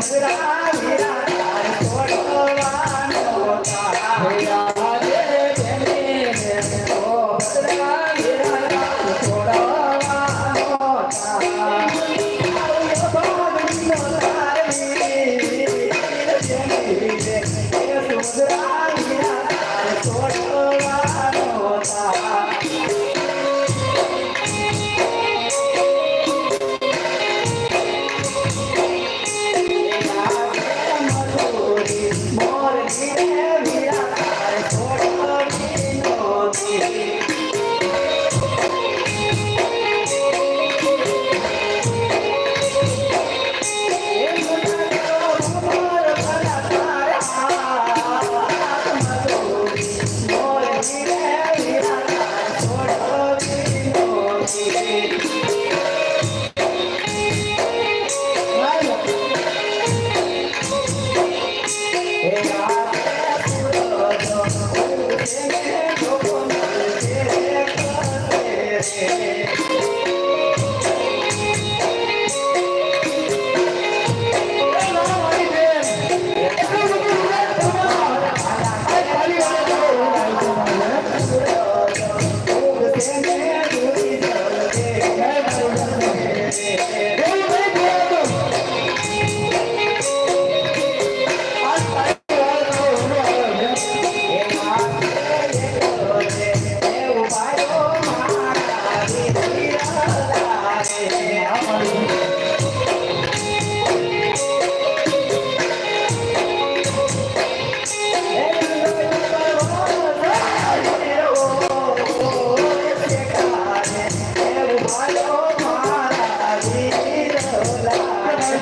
શા Yes.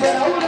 એટલું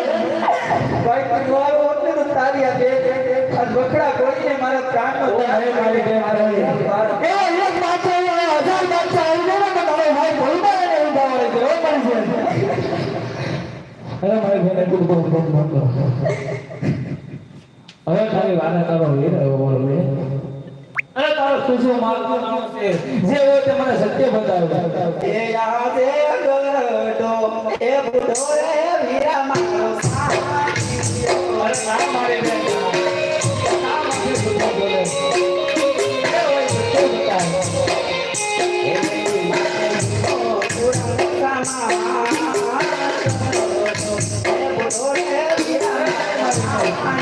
તે હે. ભાઈ આવ્યો મારી એટલે તો તારી આ બે બકડા મારા પ્રાણનો હે મારી બેન, મારી. એ એક હજાર ને ભાઈ છે, હો. અરે મારી બેન. હવે તારી વારે તારો બોલો અરે તારો શું શું નામ છે જે હોય તે મને સત્ય બતાવે Yeah.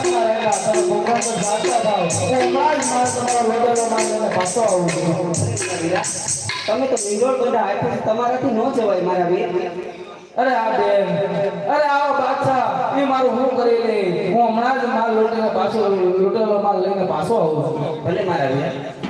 તમે તો પાછો નિંદોળ બધા આપ્યું તમારાથી ન જવાય મારા વીર. અરે આ બેન. અરે આવો બાદશાહ. એ મારું હું કરી લે. હું હમણાં જ માલ લોટીને પાછો લૂંટેલો માલ લઈને પાછો આવું છું. ભલે મારા વીર.